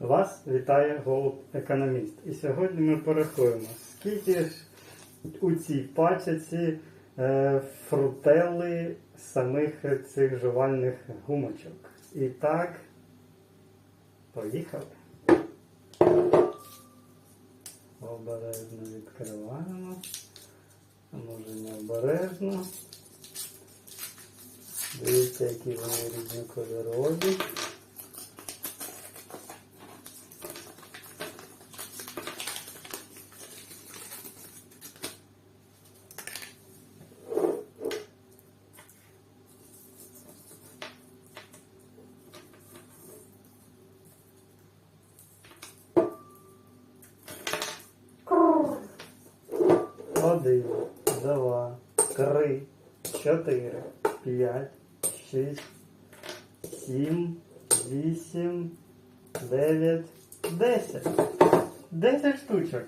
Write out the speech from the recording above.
Вас вітає голуб економіст. І сьогодні ми порахуємо, скільки ж у цій пачці е, фрутели самих цих жувальних гумочок. І так, поїхали. Обережно відкриваємо. Може не обережно. Дивіться, які вони різнокольорові. Один, два, три, чотири, п'ять, шість, сім, вісім, дев'ять, десять. Десять штучок.